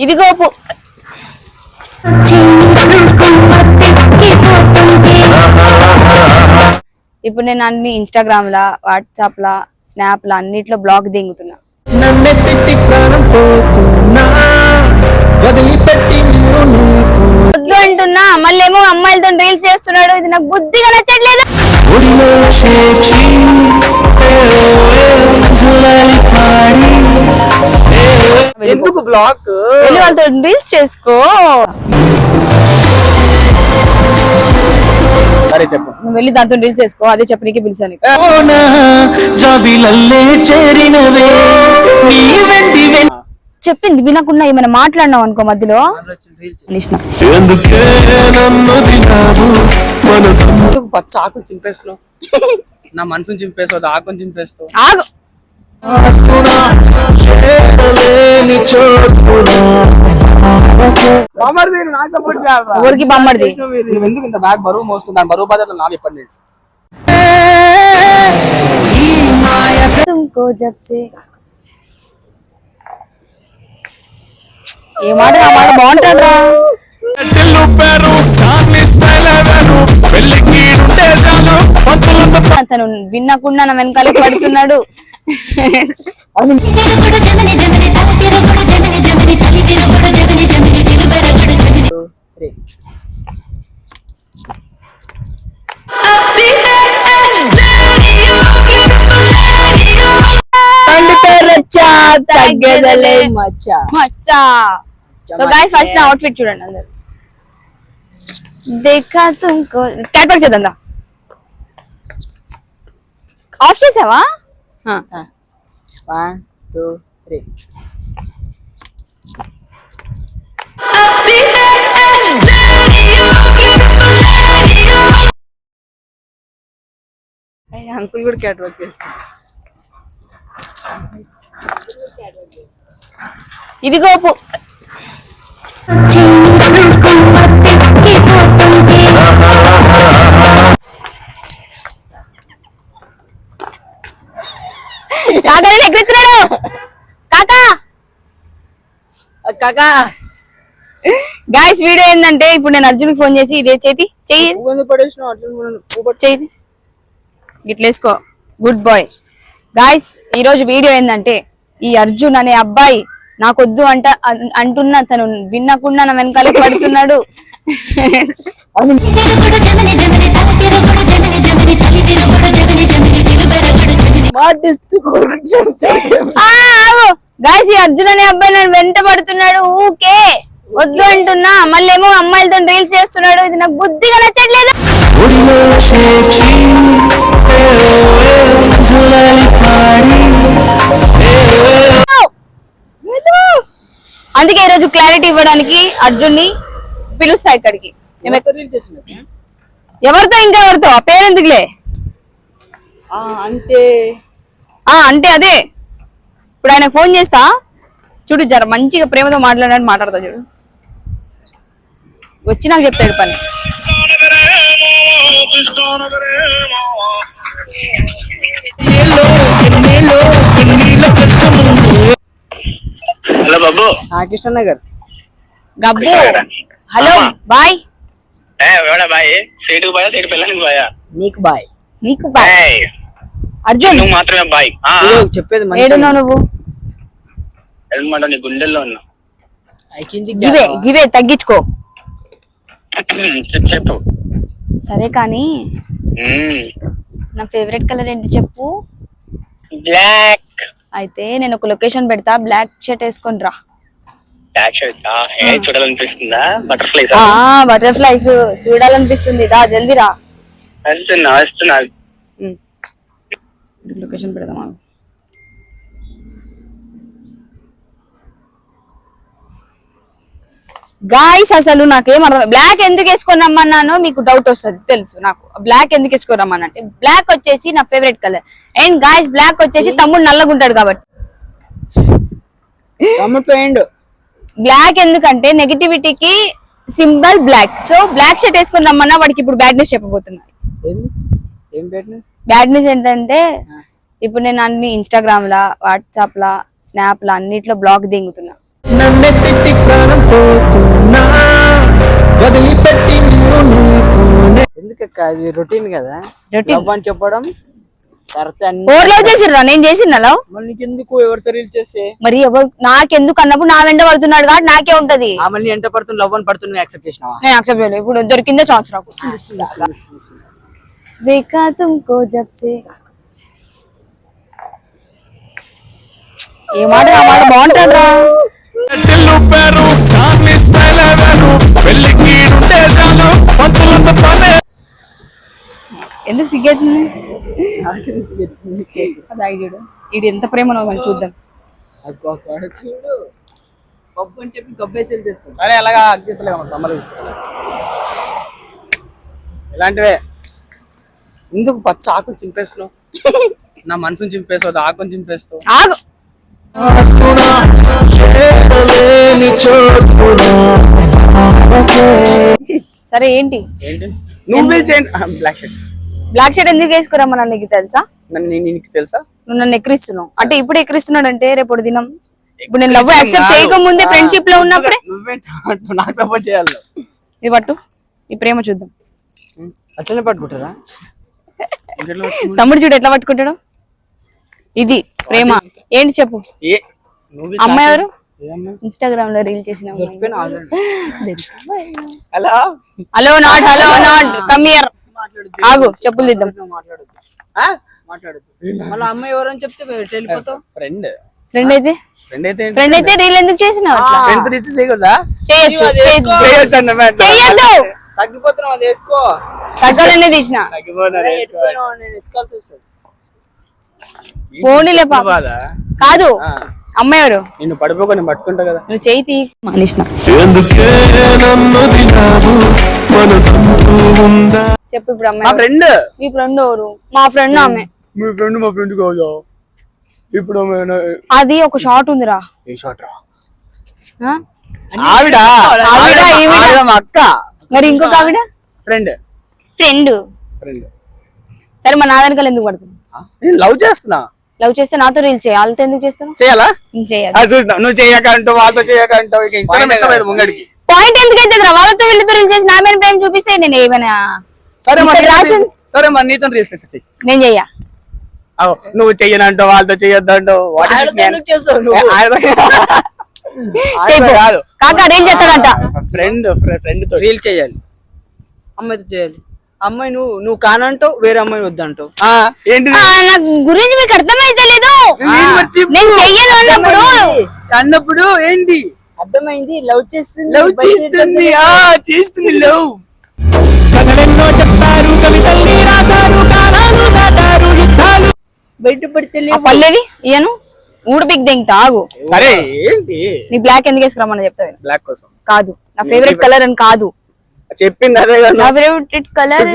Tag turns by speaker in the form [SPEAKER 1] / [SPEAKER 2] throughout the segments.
[SPEAKER 1] ఇదిగో పు- ఇప్పుడు నేను అన్ని ఇన్స్టాగ్రామ్ లా వాట్సాప్ లా స్నాప్ లా అన్నిట్లో బ్లాగ్ దింగుతున్నా వద్దు అంటున్నా మళ్ళీ ఏమో అమ్మాయిలతో రీల్స్ చేస్తున్నాడు. ఇది నాకు బుద్ధిగా నచ్చట్లేదు.
[SPEAKER 2] బ్లాక్.
[SPEAKER 1] వాళ్ళతో రీల్స్ చేసుకో.
[SPEAKER 3] సరే చెప్పు.
[SPEAKER 1] నువ్వు వెళ్ళి దాంతో రీల్స్ చేసుకో. అదే చెప్పనీకి పిలిచాను నీకు.
[SPEAKER 2] ఓనా జాబిలల్లే చేరినవే. నీ వెండి వెండి
[SPEAKER 1] చెప్పింది వినకుండా ఏమైనా మాట్లాడినావు అనుకో మధ్యలో?
[SPEAKER 2] మనసు
[SPEAKER 3] పచ్చ ఆకులు చింపేస్తున్నావు? నా మనసుని చింపేస్తావు ఆకుని చింపేస్తావు.
[SPEAKER 1] ఆగు. ఊరికి బొమ్మడిది
[SPEAKER 3] నువ్వు ఎందుకు ఇంత బ్యాగ్ బరువు మోస్తుంది దాని బరువు బాధ్యతలు నావి చెప్పండి
[SPEAKER 1] तुमको जब से ఏ మాట నా మాట బాగుంటారా
[SPEAKER 2] చెల్లుపారు కార్ని స్టైల్ వేరు పెళ్ళికి ఉంటే చాలు పంతులతో
[SPEAKER 1] అతను విన్నకుండా నా వెనకాల పడుతున్నాడు తగ్గదలే
[SPEAKER 3] మచ్చా
[SPEAKER 1] మచ్చా సో గాయస్ ఫస్ట్ నా అవుట్ఫిట్ చూడండి అందరు. పక్ చేద్దాం ఆఫ్ చేసావా.
[SPEAKER 3] వన్ టూ త్రీ అంకుల్ కూడా క్యాట్ వర్క్ చేస్తాను
[SPEAKER 1] ఇదిగో పు- కాకా. గాయస్ వీడియో ఏంటంటే ఇప్పుడు నేను అర్జున్కి ఫోన్ చేసి ఇదే చేతి చెయ్యి.
[SPEAKER 3] అర్జున్.
[SPEAKER 1] చేయి గిట్లేసుకో. గుడ్ బాయ్ గాయస్ ఈ రోజు వీడియో ఏంటంటే ఈ అర్జున్ అనే అబ్బాయి నాకొద్దు అంట అంటున్నా తను వినకుండా నా వెనకాల పడుతున్నాడు.
[SPEAKER 3] మాటిస్తూ
[SPEAKER 1] గాయస్ ఈ అర్జున్ అనే అబ్బాయి నన్ను వెంట పడుతున్నాడు ఊకే. వద్దు అంటున్నా. మళ్ళీ ఏమో అమ్మాయిలతో రీల్స్ చేస్తున్నాడు. ఇది నాకు బుద్ధిగా నచ్చట్లేదు. అందుకే ఈ రోజు క్లారిటీ ఇవ్వడానికి అర్జున్ని పిలుస్తా ఇక్కడికి. ఎవరితో ఇంకా ఎవరితో? ఆ పేరు ఎందుకులే
[SPEAKER 3] అంతే.
[SPEAKER 1] ఆ అంటే అదే. ఇప్పుడు ఆయన ఫోన్ చేస్తా. చూడు జర మంచిగా ప్రేమతో మాట్లాడని మాట్లాడతా చూడు. వచ్చి నాకు చెప్తాడు పని.
[SPEAKER 4] హలో బాబు.
[SPEAKER 3] ఆ కృష్ణ నగర్
[SPEAKER 1] గబ్బు హలో బాయ్.
[SPEAKER 4] ఏ ఎవడా బాయ్? సీటుకు బాయా సీటు పిల్లనికి బాయా
[SPEAKER 3] నీకు బాయ్.
[SPEAKER 1] నీకు బాయ్. అర్జున్?
[SPEAKER 4] నువ్వు మాత్రమే బాయ్.
[SPEAKER 3] చెప్పేది
[SPEAKER 1] ఏడున్నావు నువ్వు?
[SPEAKER 4] నీ గుండెల్లో ఉన్నా.
[SPEAKER 1] గివే గివే తగ్గించుకో.
[SPEAKER 4] చెప్పు.
[SPEAKER 1] సరే కానీ. నా ఫేవరెట్ కలర్ ఏంటి చెప్పు?
[SPEAKER 4] బ్లాక్.
[SPEAKER 1] అయితే నేను ఒక లొకేషన్ పెడతా బ్లాక్ షర్ట్ వేసుకొని రా.
[SPEAKER 4] బ్లాక్ షర్ట్ ఆ, ఏ చూడాలనిపిస్తుందా? బటర్ఫ్లైస్
[SPEAKER 1] ఆ బటర్ఫ్లైస్ చూడాలనిపిస్తుంది. రా జల్దీ రా.
[SPEAKER 4] వస్తున్నా వస్తున్నా.
[SPEAKER 1] లొకేషన్ పెడదామా? గాయస్ అసలు నాకేం అర్థం బ్లాక్ ఎందుకు వేసుకొని రమ్మన్నానో మీకు డౌట్ వస్తుంది తెలుసు నాకు. బ్లాక్ ఎందుకు వేసుకొని రమ్మనంటే బ్లాక్ వచ్చేసి నా favourite colour and guys black వచ్చేసి తమ్ముడు నల్లగుంటాడు కాబట్టి. బ్లాక్ ఎందుకంటే నెగిటివిటీకి symbol black so black shirt వేసుకొని రమ్మన్నా వాడికి ఇప్పుడు బ్యాడ్ న్యూస్ బ్యాడ్ న్యూస్ ఏంటంటే ఇప్పుడు నేను అన్ని ఇన్స్టాగ్రామ్ లా వాట్సాప్ లా స్నాప్ లా అన్నిట్లో బ్లాక్ దింగుతున్నా.
[SPEAKER 2] ఎందుకక్క? అది రొటీన్ కదా.
[SPEAKER 1] Routine.
[SPEAKER 2] లవ్ అని చెప్పడం తర్వాత అన్ని
[SPEAKER 1] ఓవర్ లవ్ చేసిర్రా? నేను చేసిన లవ్
[SPEAKER 2] మళ్ళీ నీకెందుకు? ఎవరితో రీల్ చేస్తే?
[SPEAKER 1] మరి ఎవరు నాకెందుకు అన్నప్పుడు నా వెంట పడుతున్నాడు కాబట్టి నాకే ఉంటది.
[SPEAKER 2] ఆ మళ్ళీ ఎంత పడుతుంది లవ్ అని పడుతుంది యాక్సెప్ట్ చేసినావా?
[SPEAKER 1] నేను యాక్సెప్ట్ చేయలేదు. ఇప్పుడు దొరికిందే ఛాన్స్ నాకు. देखा तुमको जब से ఏ మాట ఆ మాట బాగుంటాడ్రా
[SPEAKER 5] చెల్లు పేరు కాని స్టైల్ వేరు పెళ్లికి ఉంటే చాలు పంతులంత పనే
[SPEAKER 1] ఎందుకు సిగ్గేస్తుంది అది చూడు ఇది ఎంత ప్రేమనో మనం చూద్దాం
[SPEAKER 2] చూడు పప్పు అని చెప్పి గబ్బేసి వెళ్ళిస్తాం సరే అలాగా అగ్గిస్తలే తమ్మలు ఇలాంటివే ఎందుకు పచ్చ ఆకులు చింపేస్తున్నావు? నా మనసుని చింపేస్తావు ఆకుని చింపేస్తావు.
[SPEAKER 1] ఆగు. సరే ఏంటి?
[SPEAKER 2] ఏంటి? నువ్వే చేయండి బ్లాక్ షర్ట్
[SPEAKER 1] బ్లాక్ షర్ట్ ఎందుకు వేసుకురమ్మా నీకు తెలుసా?
[SPEAKER 2] నన్ను నీకు తెలుసా?
[SPEAKER 1] నువ్వు నన్ను ఎక్కిరిస్తున్నావు. అంటే ఇప్పుడు ఎక్కిరిస్తున్నాడు అంటే రేపు దినం. ఇప్పుడు నేను లవ్ యాక్సెప్ట్. చేయకముందే ఫ్రెండ్షిప్లో ఉన్నప్పుడే.
[SPEAKER 2] నాకు సపోర్ట్ చేయాలి.
[SPEAKER 1] ఇది పట్టు ఈ ప్రేమ చూద్దాం.
[SPEAKER 2] అట్లనే పట్టుకుంటారు?
[SPEAKER 1] తమ్ముడు చూడు ఎట్లా పట్టుకుంటాడు? ఇది ప్రేమ. ఏంటి చెప్పు? అమ్మాయి ఎవరు? ఇన్స్టాగ్రామ్లో రీల్ చేసిన.
[SPEAKER 2] Hello?
[SPEAKER 1] Hello not hello not. Come here ఆగు చెప్పులు దిద్దాం.
[SPEAKER 2] అమ్మాయి ఎవరని చెప్తే వెళ్ళిపోతావు? ఫ్రెండ్.
[SPEAKER 1] ఫ్రెండ్ అయితే?
[SPEAKER 2] ఫ్రెండ్ అయితే
[SPEAKER 1] ఫ్రెండ్ అయితే రీల్ ఎందుకు చేసినావు?
[SPEAKER 2] ఫ్రెండ్ చేయకూడదా.
[SPEAKER 1] చేయొచ్చు.
[SPEAKER 2] తగ్గిపోతున్నావు అది వేసుకో.
[SPEAKER 1] తగ్గాలనే తీసిన.
[SPEAKER 2] నేను
[SPEAKER 1] పోనీలే పాప. కాదు. అమ్మాయి ఎవరు?
[SPEAKER 2] నిన్ను పడిపోకొని పట్టుకుంటా కదా.
[SPEAKER 1] నువ్వు చేయి తీ మానేసిన.
[SPEAKER 5] ఎందుకే నన్ను దినావు మనసంటూ ఉందా?
[SPEAKER 1] చెప్పు ఇప్పుడు
[SPEAKER 2] మా
[SPEAKER 1] అమ్మాయి ఎవరు?
[SPEAKER 2] ఫ్రెండ్.
[SPEAKER 1] మీ ఫ్రెండ్ ఎవరు? మా ఫ్రెండ్ ఆమె.
[SPEAKER 2] మీ ఫ్రెండ్ మా ఫ్రెండ్ కాదు. ఇప్పుడు
[SPEAKER 1] అది ఒక షార్ట్ ఉందిరా.
[SPEAKER 2] ఏ షాట్ రా? ఆవిడ?
[SPEAKER 1] ఆవిడ, ఈవిడ.
[SPEAKER 2] ఆవిడ మా అక్క.
[SPEAKER 1] మరి ఇంకొక ఆవిడ
[SPEAKER 2] ఫ్రెండ్
[SPEAKER 1] ఫ్రెండ్
[SPEAKER 2] ఫ్రెండ్
[SPEAKER 1] సరే మా నా వెనకాల ఎందుకు పడుతుంది
[SPEAKER 2] నేను లవ్ చేస్తున్నా.
[SPEAKER 1] లవ్ చేస్తే నాతో రీల్ చేయి. వాళ్ళతో ఎందుకు చేస్తాను
[SPEAKER 2] చేయాలా?
[SPEAKER 1] చేయాలి
[SPEAKER 2] చూసినా. నువ్వు చేయకంటావు వాళ్ళతో చేయకంటావు ఇక ఇన్స్టాగ్రామ్ ముంగడికి.
[SPEAKER 1] పాయింట్ ఎందుకు అయితే వాళ్ళతో వీళ్ళతో రీల్ చేసి నా మీద ప్రేమ చూపిస్తే నేను ఏమైనా
[SPEAKER 2] సరే మరి సరే మరి నీతో రీల్స్ చేసి
[SPEAKER 1] నేను చెయ్యా
[SPEAKER 2] నువ్వు చెయ్యనంటావు వాళ్ళతో చెయ్యొద్దంటావు What ఏ. కాదు.
[SPEAKER 1] కాకా రీల్ చేస్తాడంట?
[SPEAKER 2] ఫ్రెండ్ ఫ్రెండ్తో రీల్ చేయాలి. అమ్మాయితో చేయాలి. అమ్మాయి నువ్వు నువ్వు కానంటావు వేరే అమ్మాయి వద్దంటావు. ఏంటి
[SPEAKER 1] నా గురించి మీకు అర్థమైతే లేదు.
[SPEAKER 2] నేను
[SPEAKER 1] చెయ్యను అన్నప్పుడు.
[SPEAKER 2] అన్నప్పుడు ఏంటి?
[SPEAKER 3] అర్థమైంది. లవ్ చేస్తుంది.
[SPEAKER 2] లవ్ చేస్తుంది. ఆ చేస్తుంది లవ్
[SPEAKER 5] కథలెన్నో చెప్పారు కవితల్ని రాశారు కాలాలు దాటారు యుద్ధాలు.
[SPEAKER 3] బయట పడితే
[SPEAKER 1] ఆ పల్లెవి? ఇయను ఊడు బిగ్ దెంగ్ ఆగు
[SPEAKER 2] సరే. ఏంటి?
[SPEAKER 1] నీ బ్లాక్ ఎందుకు వేసుకురమ్మని చెప్తా విను.
[SPEAKER 2] బ్లాక్ కోసం.
[SPEAKER 1] కాదు. నా ఫేవరెట్ కలర్ అని కాదు.
[SPEAKER 2] చెప్పింది అదే కదా.
[SPEAKER 1] నా ఫేవరెట్ కలర్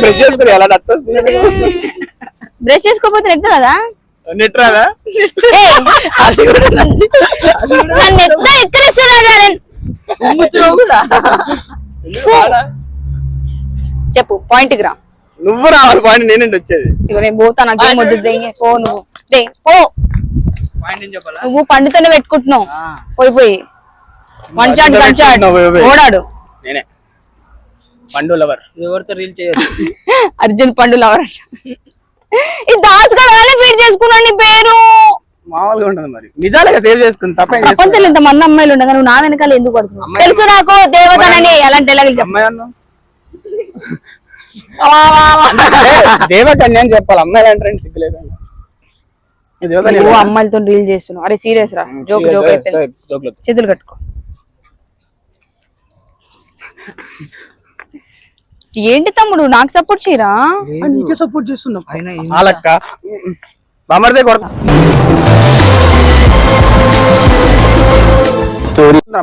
[SPEAKER 2] బ్రష్ నత్తొస్తుంది?
[SPEAKER 1] బ్రష్ చేసుకోపోతే నెట్ కదా?
[SPEAKER 2] నెట్ రాదా
[SPEAKER 1] ఏయ్,
[SPEAKER 2] అది కూడా నచ్చి
[SPEAKER 1] నన్ను ఎత్త ఎక్కడిస్తున్నాడు నేను.
[SPEAKER 2] ఉమ్ముతున్నావు కూడా
[SPEAKER 1] చెప్పు పాయింట్ రా.
[SPEAKER 2] నువ్వు రావాలి పాయింట్ నేనండి వచ్చేది.
[SPEAKER 1] నేను పోతా నాకేం వద్దు దెంగే పో నువ్వు. దే పో.
[SPEAKER 2] పాయింట్ ఏం చెప్పాలా?
[SPEAKER 1] నువ్వు పండుతోనే పెట్టుకుంటున్నావు.
[SPEAKER 2] ఆ.
[SPEAKER 1] పోయి పోయి.
[SPEAKER 2] One gun.
[SPEAKER 1] ఓడాడు.
[SPEAKER 2] నేనే. పండు లవర్. ఎవరితో రీల్ చేయదు
[SPEAKER 1] అర్జున్ పండు లవర్ ఈ దాచుకోవడానికి ఫీడ్ చేసుకున్నాడు నీ పేరు?
[SPEAKER 2] మామూలుగా ఉంటుంది మరి. నిజాలుగా సేవ్ చేసుకుంది తప్ప?
[SPEAKER 1] ప్రపంచంలో ఇంత మంది అమ్మాయిలు ఉండగా నువ్వు నా వెనకాల ఎందుకు పడుతున్నావు? తెలుసు నాకు దేవతనని
[SPEAKER 2] అమ్మాయి అన్నావు దేవకన్య అని చెప్పాలి. అమ్మాయి అంటే సిగ్గులేదు
[SPEAKER 1] నువ్వు అమ్మాయిలతో డీల్ చేస్తున్నావు. అరే సీరియస్ రా. జోక్ జోక్ చేతులు కట్టుకో. ఏంటి తమ్ముడు? నాకు సపోర్ట్ చేయరా?
[SPEAKER 2] నీకే సపోర్ట్ బామర్దే కొడక.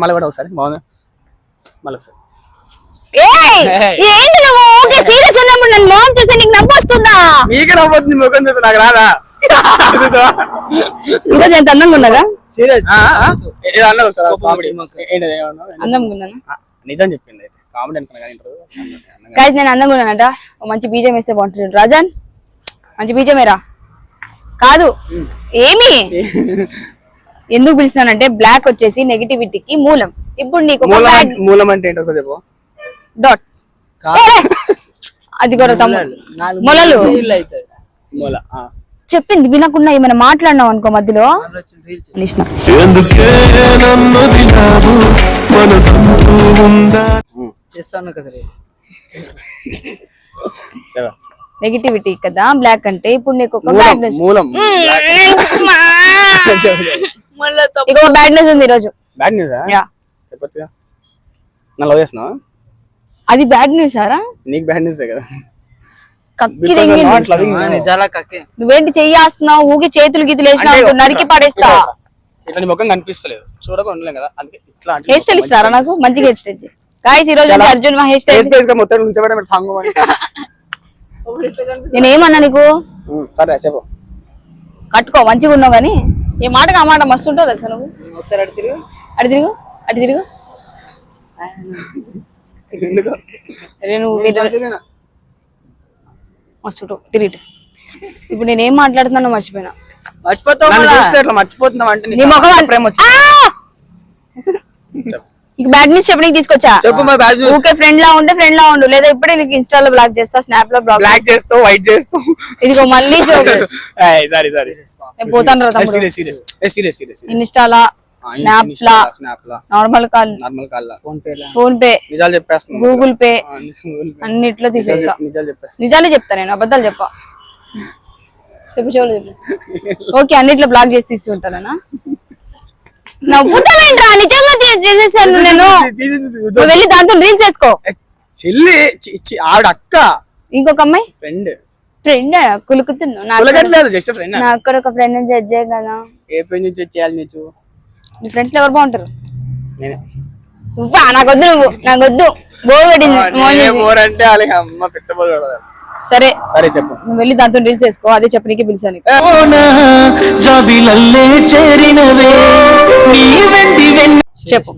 [SPEAKER 2] మళ్ళీ కూడా ఒకసారి. బాగుంది? మళ్ళీ ఒకసారి.
[SPEAKER 1] ఏయ్, ఏంటి నువ్వు? ఓకే సీరియస్ ఉన్నప్పుడు నన్ను మోహన్ చూసి నీకు నవ్వు వస్తుందా?
[SPEAKER 2] నీకే నవ్వుతుంది ముఖం చూసి నాకు రాదా?
[SPEAKER 1] ఈరోజు ఎంత అందంగా ఉన్నదా
[SPEAKER 3] సీరియస్
[SPEAKER 2] ఒకసారి?
[SPEAKER 1] అందంగా ఉన్నానా
[SPEAKER 2] నిజం చెప్పింది అయితే.
[SPEAKER 1] గాయస్ నేను అందంగా ఉన్నానంట. మంచి బీజం వేస్తే బాగుంటుంది రాజన్ మంచి బీజమేరా కాదు ఏమి? ఎందుకు పిలిచానంటే బ్లాక్ వచ్చేసి నెగిటివిటీకి మూలం. ఇప్పుడు నీకు
[SPEAKER 2] మూలం అంటే- మూలం అంటే ఏంటో ఒకసారి చెప్పు.
[SPEAKER 3] కాదు.
[SPEAKER 1] అది కూడా మొలలు. చెప్పింది వినకుండా ఏమైనా మాట్లాడినావు అనుకో మధ్యలో?
[SPEAKER 2] ఎందుకే నన్ను
[SPEAKER 3] చేస్తాను కదా.
[SPEAKER 1] నెగిటివిటీ కదా? బ్లాక్ అంటే ఇప్పుడు నీకు ఒక
[SPEAKER 2] మూలం
[SPEAKER 1] బ్యాడ్ న్యూస్
[SPEAKER 2] మూలం.
[SPEAKER 3] మళ్ళా తప్పు.
[SPEAKER 1] నీకు ఒక బ్యాడ్ న్యూస్ ఉంది ఈరోజు
[SPEAKER 2] బ్యాడ్ న్యూసా
[SPEAKER 1] యా.
[SPEAKER 2] చెప్పొచ్చుగా. నా లవ్ చేస్తున్నావా?
[SPEAKER 1] అది బ్యాడ్ న్యూస్ సారా
[SPEAKER 2] నీకు బ్యాడ్ న్యూసే కదా.
[SPEAKER 1] కక్కి నువ్వేంటి చెయ్యేస్తున్నావు ఊగి చేతులు గీతులు వేసినావు నరికి పాడేస్తా
[SPEAKER 2] ఇట్లా నీ ముఖం కనిపిస్తలేదు. చూడక ఉండలేం కదా. అందుకే ఇట్లా అంటే
[SPEAKER 1] హెయిర్ స్టైల్ ఇస్తారా నాకు? మంచిగా హెయిర్ స్టైల్ గాయస్ ఈ రోజు అర్జున్ మా హెయిర్
[SPEAKER 2] ఫేస్
[SPEAKER 1] స్టైల్
[SPEAKER 2] ఫేస్గా మొత్తం ఉంచబడే సాంగ్
[SPEAKER 1] నేను ఏమన్నా నీకు?
[SPEAKER 2] సరే చెప్పు.
[SPEAKER 1] కట్టుకో మంచిగా ఉన్నావు కానీ. ఏ మాటగా ఆ మాట మస్తు ఉంటావు తెలుసా నువ్వు?
[SPEAKER 3] ఒకసారి అడి తిరిగి.
[SPEAKER 1] అటు తిరుగు అటు తిరుగు. మస్తు తిరిగి ఇప్పుడు నేను ఏం మాట్లాడుతున్నానో మర్చిపోయినా.
[SPEAKER 3] మర్చిపోతావు
[SPEAKER 2] మర్చిపోతున్నావు అంటే
[SPEAKER 1] నీ ముఖం
[SPEAKER 2] ప్రేమ వచ్చి.
[SPEAKER 1] నీకు బ్యాడ్ న్యూస్ చెప్పడానికి తీసుకొచ్చా?
[SPEAKER 2] చెప్పు మా బ్యాడ్ న్యూస్.
[SPEAKER 1] ఊకే ఫ్రెండ్ లా ఉంటే ఫ్రెండ్ లా ఉండు. లేదా ఇప్పుడే నీకు ఇన్స్టాలో బ్లాక్ చేస్తా స్నాప్లో బ్లాక్
[SPEAKER 2] బ్లాక్ చేస్తావు వైట్ చేస్తావు
[SPEAKER 1] ఇదిగో మళ్ళీ.
[SPEAKER 2] సారీ సారీ
[SPEAKER 1] నేను పోతాను రా తమ్ముడు.
[SPEAKER 2] సీరియస్ సీరియస్ సీరియస్ సీరియస్
[SPEAKER 1] ఇన్స్టాలా స్నాప్ లా
[SPEAKER 2] స్నాప్ లా
[SPEAKER 1] normal call
[SPEAKER 2] normal call
[SPEAKER 3] phone పేర్లా
[SPEAKER 1] PhonePe
[SPEAKER 2] నిజాలు చెప్పేస్తున్నాను
[SPEAKER 1] గూగుల్ పే
[SPEAKER 2] ఆ, Google Pay.
[SPEAKER 1] అన్నిట్లో తీసేస్తా.
[SPEAKER 2] నిజాలు చెప్పేస్తా
[SPEAKER 1] నిజాలే చెప్తా నేను అబద్ధాలు చెప్పా. చెప్పు చెప్పు. ఓకే అన్నిట్లో బ్లాక్ చేసి తీసుకుంటానా నవ్వుతావేంట్రా? నిజంగా చేసేసాను నేను. నువ్వు వెళ్ళి దాంతో రీల్స్ చేసుకో.
[SPEAKER 2] చెల్లి ఆవిడ అక్క.
[SPEAKER 1] ఇంకొక అమ్మాయి?
[SPEAKER 2] ఫ్రెండ్.
[SPEAKER 1] ఫ్రెండ్ కులుకుతున్నావు. నాకు
[SPEAKER 2] జస్ట్ ఫ్రెండ్
[SPEAKER 1] నాకు కూడా ఒక ఫ్రెండ్ జడ్జ్ కదా.
[SPEAKER 2] ఏ పేరు నుంచి చేయాలి నీచు
[SPEAKER 1] నీ ఫ్రెండ్స్ ఎవరు బాగుంటారు?
[SPEAKER 2] నేనే.
[SPEAKER 1] నువ్వా? నాకొద్దు నువ్వు. నాకొద్దు. బోర్ పెట్టింది.
[SPEAKER 2] బోర్ అంటే అమ్మ కదా
[SPEAKER 1] సరే.
[SPEAKER 2] సరే చెప్పు.
[SPEAKER 1] నువ్వు వెళ్ళి దాంతో రీల్స్ చేసుకో అదే చెప్పనీకి పిలిచాను
[SPEAKER 5] జాబిలల్లే చేరినవే. నీ వెండి వెన్న
[SPEAKER 1] చెప్పు?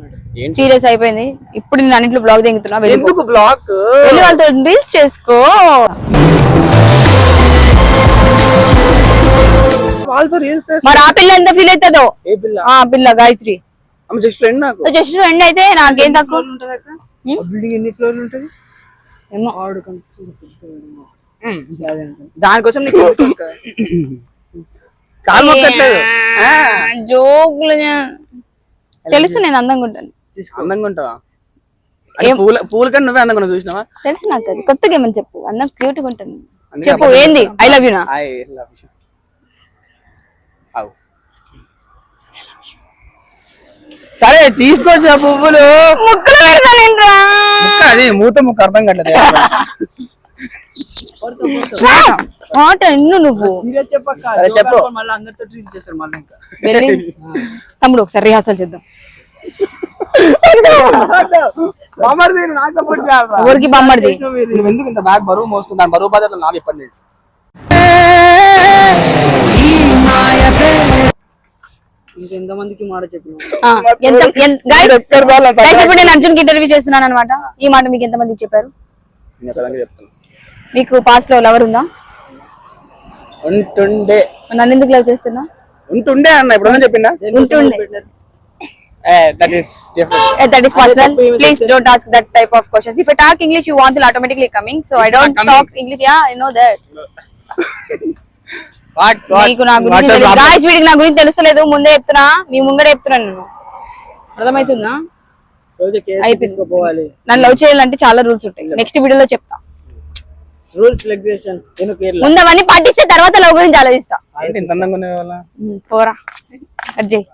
[SPEAKER 1] సీరియస్ అయిపోయింది. ఇప్పుడు నేను అన్నింటిలో బ్లాగ్ దిగుతున్నా వెళ్ళి
[SPEAKER 2] ఎందుకు బ్లాక్
[SPEAKER 1] వెళ్ళి వాళ్ళతో రీల్స్ చేసుకో.
[SPEAKER 2] వాళ్ళతో రీల్స్
[SPEAKER 1] మరి ఆ పిల్ల ఎంత ఫీల్ అవుతుందో?
[SPEAKER 2] ఏ పిల్ల?
[SPEAKER 1] ఆ పిల్ల గాయత్రి.
[SPEAKER 2] జస్ట్ ఫ్రెండ్ నాకు.
[SPEAKER 1] జస్ట్ ఫ్రెండ్ అయితే నాకేం తక్కువ?
[SPEAKER 3] ఎన్ని ఫ్లోర్లు ఉంటది?
[SPEAKER 1] ఏమో.
[SPEAKER 3] కనిపిస్తుంది దానికోసం నీకు?
[SPEAKER 2] కాలు మొక్కట్లేదు
[SPEAKER 1] జోకులు తెలుసు నేను అందంగా ఉంటాను.
[SPEAKER 2] అందంగా ఉంటావా? పూల పూల కన్నా నువ్వే అందంగా చూసినావా?
[SPEAKER 1] తెలుసు నాకు అది. కొత్తగా ఏమని చెప్పు. అందం క్యూట్గా ఉంటుంది. చెప్పు ఏంది? ఐ లవ్ యూ నా?
[SPEAKER 2] ఐ లవ్ యూ సరే తీసుకోవచ్చు పువ్వులు.
[SPEAKER 1] ముక్కలు పెడతానేంట్రా
[SPEAKER 2] ముక్క అది మూత ముక్క అర్థం కట్టలేదు
[SPEAKER 1] మాట ఇన్ను నువ్వు.
[SPEAKER 2] చెప్పు.
[SPEAKER 1] తమ్ముడు ఒకసారి రిహార్సల్ చేద్దాం. ఎవరికి బొమ్మడిది
[SPEAKER 2] నువ్వు ఎందుకు ఇంత బ్యాగ్ బరువు మోస్తుంది దాని బరువు ఇప్పటి
[SPEAKER 3] మాట
[SPEAKER 1] ఇప్పుడు నేను ఇంటర్వ్యూ చేస్తున్నాను అనమాట ఈ మాట మీకు ఎంత మందికి చెప్పారు?
[SPEAKER 2] నేను ఒకదానికి చెప్తాను
[SPEAKER 1] మీకు పాస్ట్లో లవర్ ఉందా?
[SPEAKER 2] ఉంటుండే.
[SPEAKER 1] నన్ను ఎందుకు లవ్ చేస్తున్నా?
[SPEAKER 2] ఉంటుండే అన్న ఇప్పుడు చెప్పిందా?
[SPEAKER 1] ఉంటుండే.
[SPEAKER 2] That is different
[SPEAKER 1] that is personal please don't ask that type of questions if I talk English you want automatically coming so I don't
[SPEAKER 2] coming.
[SPEAKER 1] Talk English yeah I know that
[SPEAKER 2] what
[SPEAKER 1] మీకు నా గురించి guys వీడికి నా గురించి తెలుస్తలేదు. ముందే చెప్తున్నా. మీ ముంగడే చెప్తున్నాను నేను. అర్థమవుతుందా అయిపోయింది. నన్ను లవ్ చేయాలంటే చాలా రూల్స్ ఉంటాయి. నెక్స్ట్ వీడియోలో చెప్తా.
[SPEAKER 3] రూల్స్ రెగ్యులేషన్
[SPEAKER 1] ముందు అవన్నీ పాటిస్తే తర్వాత లవ్ గురించి ఆలోచిస్తా. పోరా. అర్జయ్